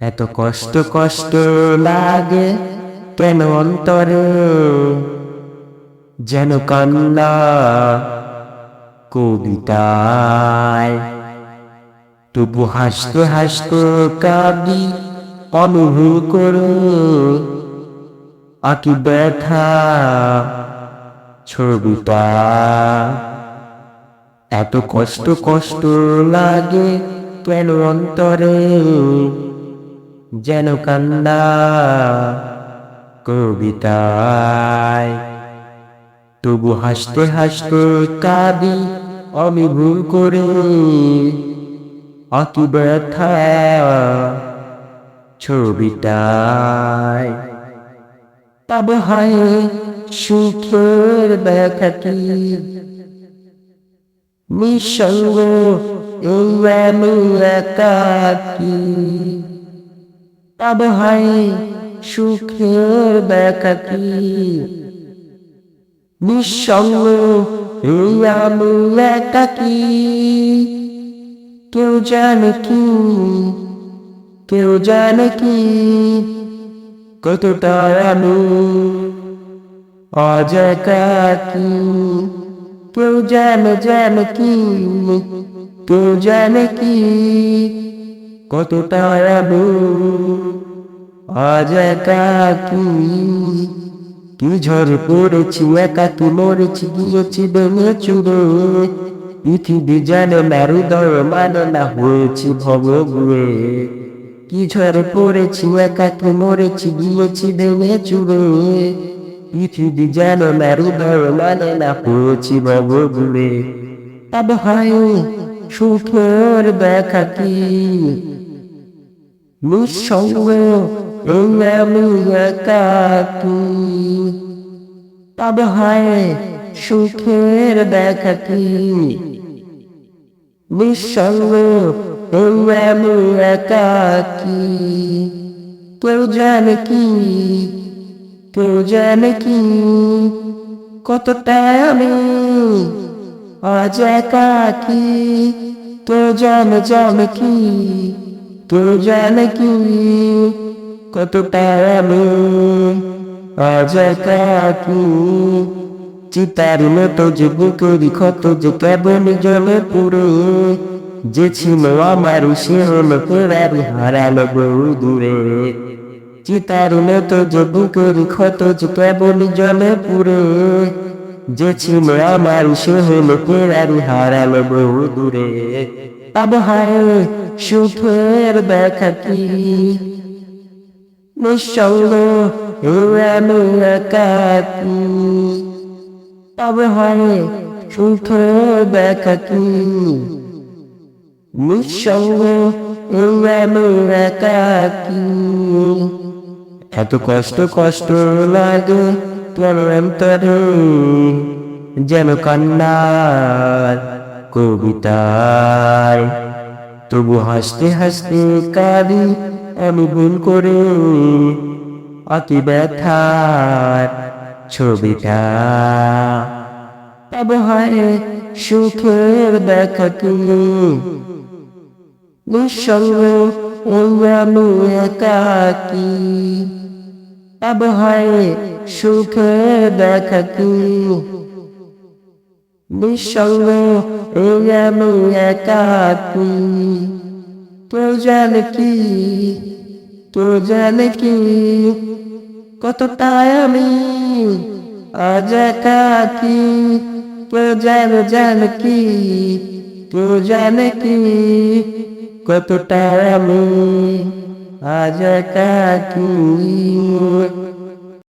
এত কষ্ট কষ্ট লাগে কেন অন্তরে। যেন কান্না কবিতায়। তবু হাসতে হাসতে কাঁদি, অনুভব করো আকি ব্যথা ছবিটা। এত কষ্ট কষ্ট লাগে কেন অন্তরে। যেন কান্না কবিতায়। তবু হাসতে হাসতে কাঁদি, আমি ভুল করে অতি ব্যথা ছবিটায়। তবে হয় সুখের দেখা কি? নিঃসঙ্গ আমি একাকি। তবে হয় সুখের দেখা কি নিঃসঙ্গ আমি একাকি কেউ জানে কি কেউ জানে কি কতটা আমি আজ একাকি কেউ জানে জানে কি কেউ জানে কি কতটা আমি আজ একাকি কি ঝড় পড়েছি? একাকি মরেছি গিয়েছি বেমে চুড়ে। পৃথিবী যেন মেরুদয় মানে না হয়েছি ভবগুয়ে কি ঝড় পড়েছি? একাকি মরেছি গিয়েছি বেমে চুড়ে। পৃথিবী যেন মেরুদয় মানে না হয়েছি ভবগুয়ে তবে হয়, সুখের দেখা কি? একাকি তবে হয় সুখের দেখা কি নিঃসঙ্গ একাকি কেউ জানে কি, কেউ জানে কি, কতটা আমি আজ একাকি কেউ জানে জানে কি কেউ জানে কি, কতটা আমি চিতার মতো যে বুকুরি ক্ষত যে কেবল জলে পুরো যে ছিল আমার সে হলো ফেরার হারালো বহু দূরে। চিতার মতো যে বুকুরি ক্ষত যে কেবল জলে পুরো যে ছিল আমার সে হলো ফেরার হারালো বহু দূরে। তবে হয় সুখের দেখা কি নিঃসঙ্গ হয় সুখের দেখা কি এত কষ্ট কষ্ট লাগে অন্তরে। যেন কান্নার কবিতায়। তবু হাসতে হাসতে কাঁদি, আমি ভুল করে অতি ব্যথার ছবিটা। তবে হয় সুখের দেখা কি? নিঃসঙ্গ আমি একাকি তবে সুখের দেখা নিঃসঙ্গ আমি একাকি কেউ জানে কি কেউ জানে কি কতটা আমি আজ একাকি জানে কি কেউ জানে কি কতটা আমি আজ একাকি